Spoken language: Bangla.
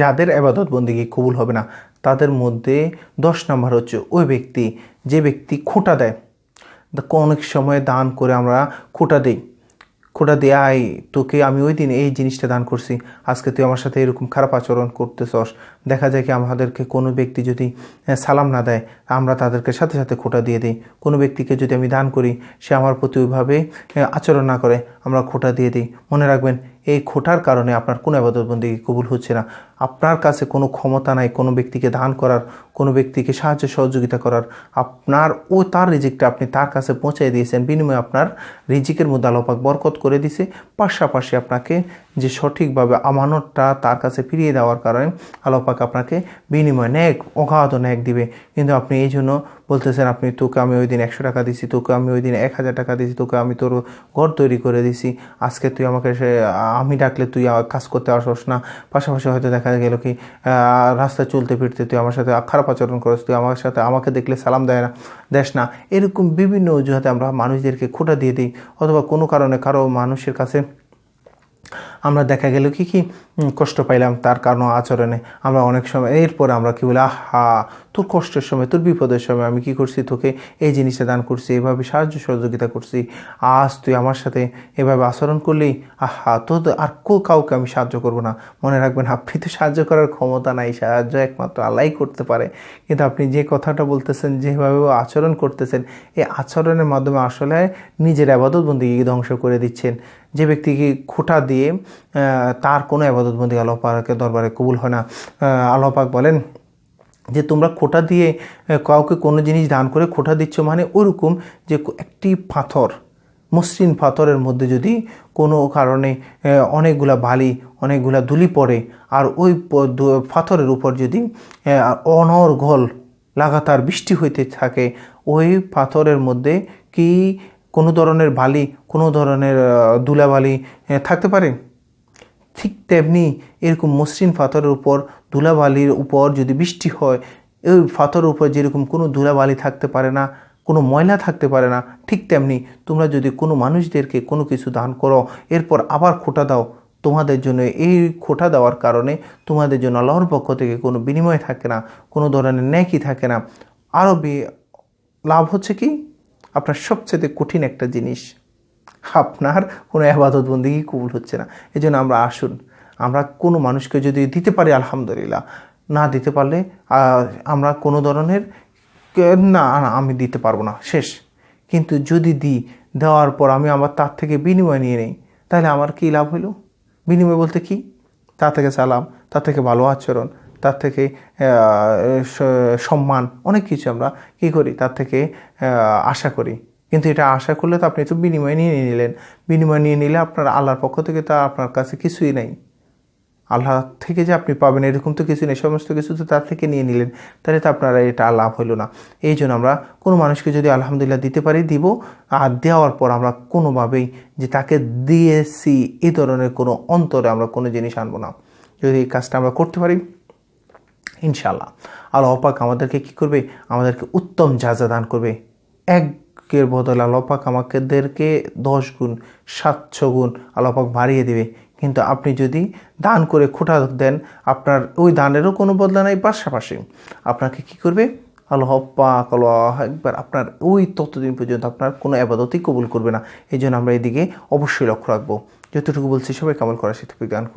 যাদের আবাদত বন্দিগি কবুল হবে না, তাদের মধ্যে দশ নম্বর হচ্ছে ওই ব্যক্তি যে ব্যক্তি খোঁটা দেয়। অনেক সময় দান করে আমরা খোঁটা দিই। খোঁটা দিয়ে আই তোকে আমি ওই দিন এই জিনিসটা দান করছি। আজকে তুই আমার সাথে এরকম খারাপ আচরণ করতেছস। দেখা যায় কি আমাদেরকে কোনো ব্যক্তি যদি সালাম না দেয়, আমরা তাদেরকে সাথে সাথে খোঁটা দিয়ে দিই। কোনো ব্যক্তিকে যদি আমি দান করি, সে আমার প্রতি ওইভাবে আচরণ না করে, আমরা খোঁটা দিয়ে দিই। মনে রাখবেন এই খোটার কারণে আপনার কোনো আবাদতবন্দি কবুল হচ্ছে না। আপনার কাছে কোনো ক্ষমতা নাই, কোনো ব্যক্তিকে দান করার, কোনো ব্যক্তিকে সাহায্য সহযোগিতা করার। আপনার ও তার রিজিকটা আপনি তার কাছে পৌঁছে দিয়েছেন। বিনিময়ে আপনার রিজিকের মধ্যে আলোপাক বরকত করে দিছে। পাশাপাশি আপনাকে যে সঠিকভাবে আমানতটা তার কাছে ফিরিয়ে দেওয়ার কারণে আলোপাক আপনাকে বিনিময় ন্যাক অগাধ ন্যাক দিবে। কিন্তু আপনি এই জন্য বলতেছেন, আপনি তোকে আমি ওই দিন একশো টাকা দিছি, তোকে আমি ওই দিন এক হাজার টাকা দিছি, তোকে আমি তোর ঘর তৈরি করে দিছি। আজকে তুই আমাকে সে, আমি ডাকলে তুই কাজ করতে আসস না। পাশাপাশি হয়তো দেখা গেল কি রাস্তায় চলতে ফিরতে তুই আমার সাথে খারাপ আচরণ করিস, তুই আমার সাথে আমাকে দেখলে সালাম দেয় না দেশ না। এরকম বিভিন্ন অজুহাতে আমরা মানুষদেরকে খোটা দিয়ে দিই। অথবা কোনো কারণে কারও মানুষের কাছে আমরা দেখা গেল কি কি কষ্ট পাইলাম তার কারণ আচরণে। আমরা অনেক সময়, এরপরে আমরা কি বলি, আহা, তোর কষ্টের সময়, তোর বিপদের সময় আমি কি করছি, তোকে এই জিনিসটা দান করছি, এভাবে সাহায্য সহযোগিতা করছি। আজ তুই আমার সাথে এভাবে আচরণ করলেই আহা তো আর কো কাউকে আমি সাহায্য করব না। মনে রাখবেন, আপনি তো সাহায্য করার ক্ষমতা নাই, সাহায্য একমাত্র আল্লাহই করতে পারে। কিন্তু আপনি যে কথাটা বলতেছেন, যেভাবে আচরণ করতেছেন এই আচরণের মাধ্যমে আসলে নিজের আবাদত বন্দিকে ধ্বংস করে দিচ্ছেন। যে ব্যক্তিকে খোটা দিয়ে তার কোনো আবাদত বন্দি আল্লাহ পাকের দরবারে কবুল হয় না। আল্লাহ পাক বলেন যে তোমরা খোটা দিয়ে কাউকে কোনো জিনিস দান করে খোটা দিচ্ছ মানে ওরকম যে একটি পাথর মসৃণ পাথরের মধ্যে যদি কোনো কারণে অনেকগুলা বালি অনেকগুলা ধুলি পড়ে আর ওই পাথরের উপর যদি আহ, অনর্গল লাগাতার বৃষ্টি হইতে থাকে ওই পাথরের মধ্যে কি কোনো ধরনের বালি কোনো ধরনের আহ, থাকতে পারে? ঠিক তেমনি এরকম মসৃণ পাথরের উপর, ধুলাবালির উপর যদি বৃষ্টি হয় ওই পাথরের উপর যেরকম কোনো ধুলাবালি থাকতে পারে না, কোনো ময়লা থাকতে পারে না, ঠিক তেমনি তোমরা যদি কোনো মানুষদেরকে কোনো কিছু দান করো, এরপর আবার খোটা দাও, তোমাদের জন্য এই খোটা দেওয়ার কারণে তোমাদের জন্য আল্লাহর পক্ষ থেকে কোনো বিনিময় থাকে না, কোনো ধরনের ন্যাকি থাকে না। আরও লাভ হচ্ছে কি? আপনার সবচেয়ে কঠিন একটা জিনিস। আপনার কোনো আবাদত বন্দিগি কবুল হচ্ছে না। এই জন্য আমরা আসুন। আমরা কোনো মানুষকে যদি দিতে পারি, আলহামদুলিল্লাহ। না দিতে পারলে আমরা কোনো ধরনের না আমি দিতে পারব না। শেষ। কিন্তু যদি দিই, দেওয়ার পর আমি আবার তার থেকে বিনিময় নিয়ে নেই, তাহলে আমার কী লাভ হলো বিনিময় বলতে কি? তার থেকে সালাম, তার থেকে ভালো আচরণ, তার থেকে সম্মান, অনেক কিছু আমরা কী করি? তার থেকে আশা করি। কিন্তু এটা আশা করলে তো আপনি তো বিনিময় নিয়ে নিলেন। বিনিময় নিয়ে নিলে আপনার আল্লাহর পক্ষ থেকে তা আপনার কাছে কিছুই নেই। আল্লাহ থেকে যে আপনি পাবেন এরকম তো কিছু নেই, সমস্ত কিছু তো তার থেকে নিয়ে নিলেন। তাহলে তো আপনার এটা লাভ হলো না। এই জন্য আমরা কোনো মানুষকে যদি আলহামদুলিল্লাহ দিতে পারি, দিব। আর দেওয়ার পর আমরা কোনোভাবেই যে তাকে দিয়েছি এই ধরনের কোনো অন্তরে আমরা কোনো জিনিস আনব না। যদি এই কাজটা আমরা করতে পারি ইনশাল্লাহ আল্লাহ পাক আমাদেরকে কি করবে? আমাদেরকে উত্তম যা দান করবে। একের বদলে আল্লাহ পাক আমাদেরকে দশ গুণ, সাতশো গুণ আল্লাহ পাক বাড়িয়ে দেবে। কিন্তু আপনি যদি দান করে খোটা দেন, আপনার ওই দানেরও কোনো বদলা নাই। পাশাপাশি আপনাকে কি করবে? আল্লাহ পাক, আল্লাহ একবার আপনার ওই ততদিন পর্যন্ত আপনার কোনো আবাদতই কবুল করবে না। এই জন্য আমরা এদিকে অবশ্যই লক্ষ্য রাখব। যতটুকু বলছি সবাই কামল করার সাথে দান করব